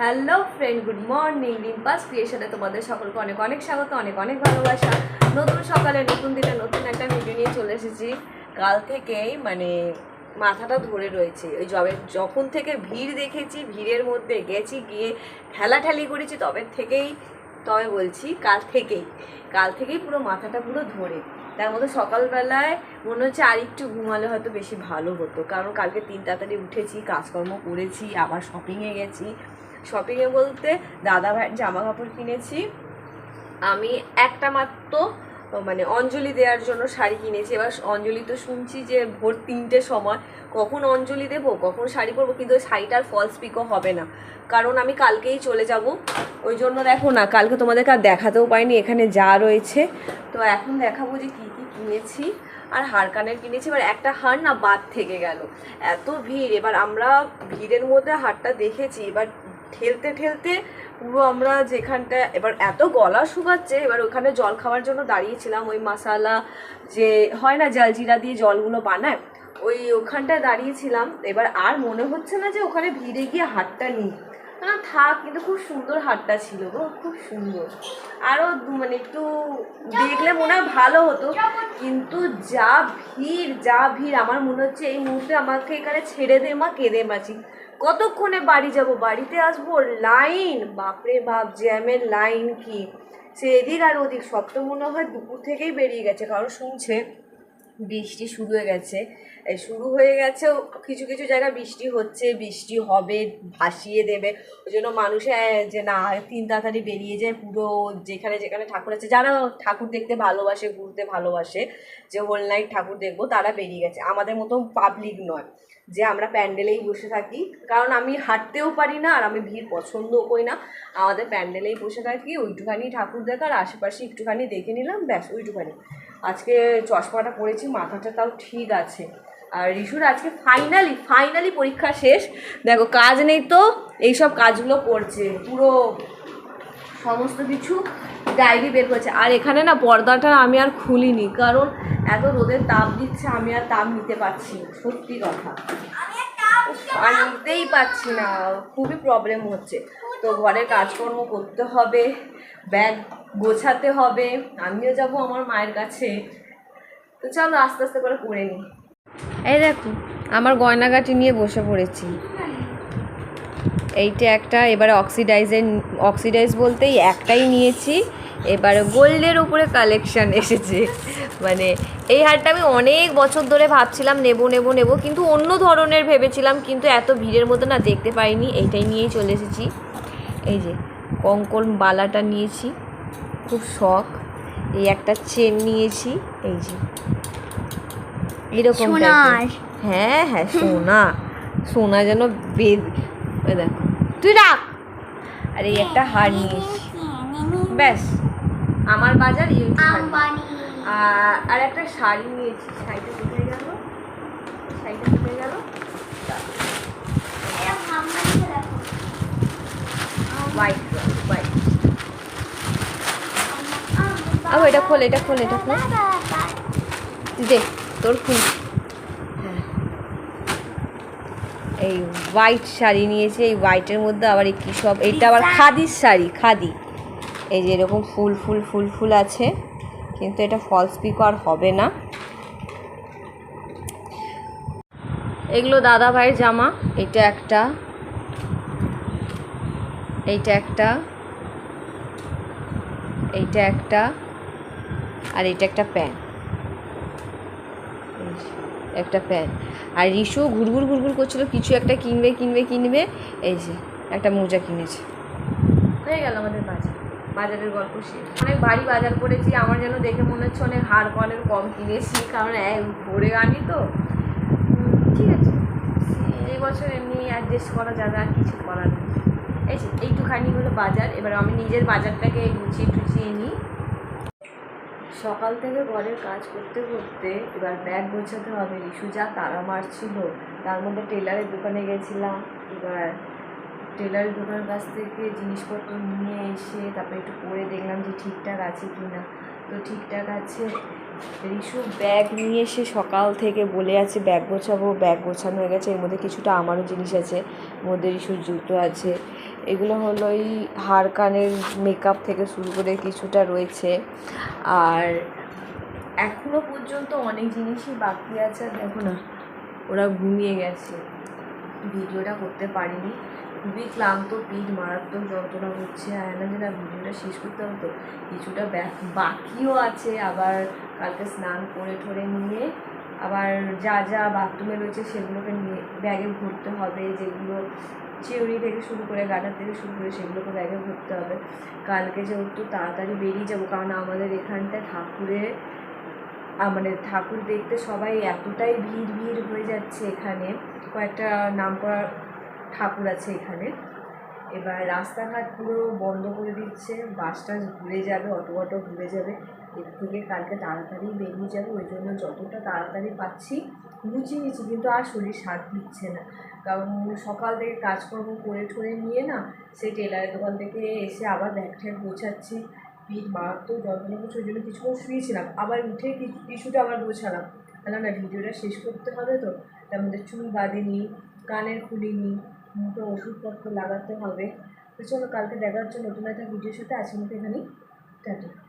Hello friend good morning Rimpa's ক্রিয়েশনে তোমাদের সকলকে অনেক অনেক স্বাগত, অনেক অনেক ভালোবাসা। নতুন সকালে, নতুন দিনে, নতুন একটা ভিডিও নিয়ে চলে এসেছি। কাল থেকেই মানে মাথাটা ধরে রয়েছে। ওই জবে যখন থেকে ভিড় দেখেছি, ভিড়ের মধ্যে গেছি, গিয়ে ঠেলাঠেলি করেছি, তবে থেকেই তবে বলছি কাল থেকেই। কাল থেকেই পুরো মাথাটা পুরো ধরে। তার মধ্যে সকালবেলায় মনে হচ্ছে আর একটু ঘুমালে হয়তো বেশি ভালো হতো। কারণ কালকে তিন তাড়াতাড়ি উঠেছি, কাজকর্ম করেছি, আবার শপিংয়ে গেছি। শপিংয়ে বলতে দাদা ভাইয়ের জামা কাপড় কিনেছি। আমি একটা মাত্র মানে অঞ্জলি দেওয়ার জন্য শাড়ি কিনেছি। এবার অঞ্জলি তো শুনছি যে ভোর তিনটের সময়। কখন অঞ্জলি দেবো, কখন শাড়ি পরবো, কিন্তু ওই শাড়িটার ফলস পিকও হবে না। কারণ আমি কালকেই চলে যাব। ওই জন্য দেখো না, কালকে তোমাদেরকে আর দেখাতেও পাইনি, এখানে যা রয়েছে। তো এখন দেখাবো যে কী কী কিনেছি। আর হার কানের কিনেছি, এবার একটা হার না বাদ থেকে গেল। এত ভিড়, এবার আমরা ভিড়ের মধ্যে হারটা দেখেছি। এবার ঠেলতে ঠেলতে পুরো আমরা যেখানটা, এবার এত গলা শুকাচ্ছে, এবার ওখানে জল খাওয়ার জন্য দাঁড়িয়েছিলাম ওই মশালা যে হয় না, জলজিরা দিয়ে জলগুলো বানায়, ওই ওখানটায় দাঁড়িয়েছিলাম। এবার আর মনে হচ্ছে না যে ওখানে ভিড়ে গিয়ে হাটটা নিই। না, থাক, কিন্তু খুব সুন্দর হাটটা ছিল গো, খুব সুন্দর। আরও মানে একটু দেখলে মনে হয় ভালো হতো, কিন্তু যা ভিড় যা ভিড়, আমার মনে হচ্ছে এই মুহূর্তে আমাকে এখানে ছেড়ে দে মা কেঁদে মাছি কতক্ষণে বাড়ি যাব? বাড়িতে আসব? লাইন। বাপরে বাপ, জ্যামের লাইন কি? সে এদিক আর ওদিক। সব তো মনে হয় দুপুর থেকেই বেরিয়ে গেছে। কারণ শুনছে? বৃষ্টি শুরু হয়ে গেছে। শুরু হয়ে গেছে, কিছু কিছু জায়গায় বৃষ্টি হচ্ছে। বৃষ্টি হবে, ভাসিয়ে দেবে। ওই জন্য মানুষে যে না, তিন তাড়াতাড়ি বেরিয়ে যায় পুরো যেখানে যেখানে ঠাকুর আছে। যারা ঠাকুর দেখতে ভালোবাসে, ঘুরতে ভালোবাসে, যে হোল নাইট ঠাকুর দেখব, তারা বেরিয়ে গেছে। আমাদের মতো পাবলিক নয়। যে আমরা প্যান্ডেলেই বসে থাকি। কারণ আমি হাঁটতেও পারি না আর আমি ভিড় পছন্দও করি না। আমাদের প্যান্ডেলেই বসে থাকি, ওইটুখানি ঠাকুর দেখার, আশেপাশে একটুখানি দেখে নিলাম, ব্যাস, ওইটুখানি। আজকে চশমাটা পরেছি মাথাটা তাও ঠিক আছে। আর রিশুর আজকে ফাইনালি ফাইনালি পরীক্ষা শেষ। দেখো, কাজ নেই তো, এইসব কাজগুলো করছে, পুরো সমস্ত কিছু ডায়েরি বের করেছে। আর এখানে না পর্দাটা আমি আর খুলিনি, কারণ এত রোদের তাপ দিচ্ছে, আমি আর তাপ নিতে পারছি সত্যি কথা। আর নিতেই পারছি না, খুবই প্রবলেম হচ্ছে। তো ঘরের কাজকর্ম করতে হবে, ব্যাগ গোছাতে হবে, আমিও যাব আমার মায়ের কাছে। তো চলো আস্তে আস্তে করে করে নিই। এই দেখো, আমার গয়নাগাটি নিয়ে বসে পড়েছি। এইটা একটা এবারে অক্সিডাইজের অক্সিডাইজ বলতেই একটাই নিয়েছি। এবারে গোল্ডের উপরে কালেকশান এসেছে। মানে এই হারটা আমি অনেক বছর ধরে ভাবছিলাম নেব নেব নেব কিন্তু অন্য ধরনের ভেবেছিলাম কিন্তু এত ভিড়ের মধ্যে না দেখতে পাইনি এইটাই নিয়েই চলে এসেছি। এই যে কঙ্কন বালাটা নিয়েছি খুব শখ। এই একটা চেন নিয়েছি এই যে। এরকম হ্যাঁ হ্যাঁ সোনা। সোনা যেন বেদ দেখো। তুই রাখ। আর এই একটা হার নিয়েছি ব্যাস আমার বাজার এই আর একটা শাড়ি নিয়েছি। শাড়িটা কোথায় গেল? শাড়িটা কোথায় গেল? হোয়াইট হোয়াইট আবু এটা খোল এটা খোল এটা খোল। দে তোর খুল হ্যাঁ। এই হোয়াইট শাড়ি নিয়েছে এই হোয়াইটের মধ্যে আবার এই কী সব এটা আবার খাদির শাড়ি খাদি। এই যে এরকম ফুল ফুল ফুল ফুল আছে কিন্তু এটা ফলস পিকো আর হবে না। এগুলো দাদা ভাইয়ের জামা এটা একটা এইটা একটা এইটা একটা আর এটা একটা প্যান্ট। একটা প্যান্ট আর রিশু ঘুরঘুর ঘুরঘুর করছিল, কিছু একটা কিনবে কিনবে কিনবে। এই যে, একটা মোজা কিনেছে। হয়ে গেল আমাদের বাজার। বাজারের গল্প শেষ। অনেক ভারী বাজার করেছি, আমার যেন দেখে মনে হচ্ছে অনেক হাড় কলের কম কিনেছি, কারণ এক ভরে আনি তো। ঠিক আছে। এই বছর এমনি অ্যাডজাস্ট করা যাবে, আর কিছু করার নেই। এইটুখানি হলো বাজার, এবার আমি নিজের বাজারটাকে গুছিয়ে নিই সকাল থেকে ঘরের কাজ করতে করতে এবার ব্যাগ গোছাতে হবে। ইস্যু যা তারা মারছিল। তার মধ্যে টেলারের দোকানে গেছিলাম। এবার টেলারের দোকানের কাছ থেকে জিনিসপত্র নিয়ে এসে তারপরে একটু পরে দেখলাম যে ঠিকঠাক আছে কি না তো ঠিকঠাক আছে রিশু ব্যাগ নিয়ে এসে সকাল থেকে বলে আছে, ব্যাগ গোছাবো, ব্যাগ গোছানো হয়ে গেছে। এর মধ্যে কিছুটা আমারও জিনিস আছে মধ্যে রিশুর জুতো আছে। এগুলো হলো এই হাড় কানের মেকআপ থেকে শুরু করে কিছুটা রয়েছে। আর এখনও পর্যন্ত অনেক জিনিসই বাকি আছে। দেখো না, ওরা ঘুমিয়ে গেছে। ভিডিওটা করতে পারিনি। খুবই ক্লান্ত পিঠ মারাত্মক যন্ত্রণা হচ্ছে। আয়না যেটা ভিডিওটা শেষ করতে হবে তো। কিছুটা বাকিও আছে। আবার কালকে স্নান করে ঠরে নিয়ে আবার যা যা বাথরুমে রয়েছে সেগুলোকে নিয়ে ব্যাগে ভরতে হবে। যেগুলো চিউড়ি থেকে শুরু করে গাটার থেকে শুরু করে সেগুলোকে ব্যাগে ভরতে হবে। কালকে যেহেতু তাড়াতাড়ি বেরিয়ে যাব, কারণ আমাদের এখানটায় ঠাকুরের মানে ঠাকুর দেখতে সবাই এতটাই ভিড় ভিড় হয়ে যাচ্ছে এখানে। কয়েকটা নাম করা ঠাকুর আছে এখানে। এবার রাস্তাঘাট পুরো বন্ধ করে দিচ্ছে। বাস টাস ঘুরে যাবে, অটো অটো ঘুরে যাবে। এর থেকে কালকে তাড়াতাড়ি বেরিয়ে যাবে, ওই জন্য যতটা তাড়াতাড়ি পাচ্ছি গুছিয়ে নিচ্ছি কিন্তু আর শরীর সাথ দিচ্ছে না। কারণ সকাল থেকে কাজকর্ম করে ঠরে নিয়ে না, সেই টেলারের দোকান থেকে এসে আবার ব্যাগ ট্যাগ গোছাচ্ছি। পিঠ মারাত্মক যন্ত্রণা করছে, ওই জন্য কিছুক্ষণ শুয়েছিলাম। আবার উঠে কিছু কিছুটা আবার গোছালাম। বললাম, না, ভিডিওটা শেষ করতে হবে তো? তার মধ্যে চুল বাঁধিনি, কানের খুলিনি। মুখে ওষুধপত্র লাগাতে হবে। তো চলো কালকে দেখার জন্য নতুন একটা ভিডিওর সাথে। আজকের মতো এখানেই টাটা